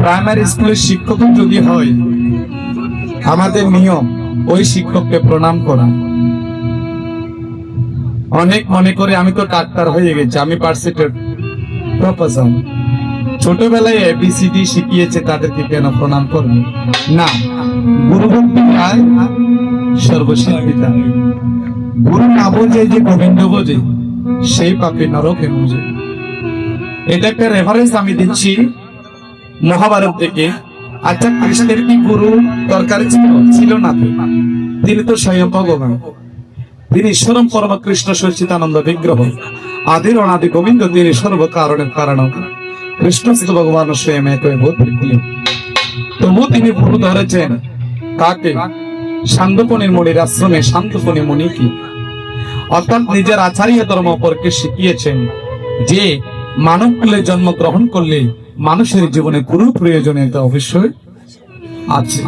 Primary স্কুলের শিক্ষক যদি হয়, আমাদের নিয়ম, ওই শিক্ষককে প্রণাম করা। অনেক মনে করে আমি তো ডাক্তার হয়ে গেছি, আমি পার্সিটের প্রফেসর ছোটবেলায় এবিসিডি শিখিয়েছে, তাদেরকে কেন প্রণাম করবে? না গুরু ভক্তি পায় সর্বশিল্পিতা গুরু না বোঝে যে গোবিন্দ বোঝে, সেই পাপে নরকে বুঝে। এটা একটা রেফারেন্স আমি দিচ্ছি। মহাভারত থেকে আচ্ছা কৃষ্ণের কি গুরু দরকার ছিল? ছিল না তিনি তো স্বয়ং ভগবান। তিনি ঈশ্বরম পরম কৃষ্ণ সচিতানন্দ বিগ্রহ। আদির অনাদি গোবিন্দ তিনি সর্ব কারণের কারণ। কৃষ্ণ ভগবান স্বয়ং এক তবু তিনি গুরু ধরেছেন। কাকে? শান্তপনির মণির আশ্রমে শান্তপনি মণি কি? অর্থাৎ নিজের আচার্য ধর্ম অপরকে শিখিয়েছেন? যে মানব কুলে জন্মগ্রহণ করলে মানুষের জীবনে গুরু প্রয়োজনীয়তা অবশ্যই আছে।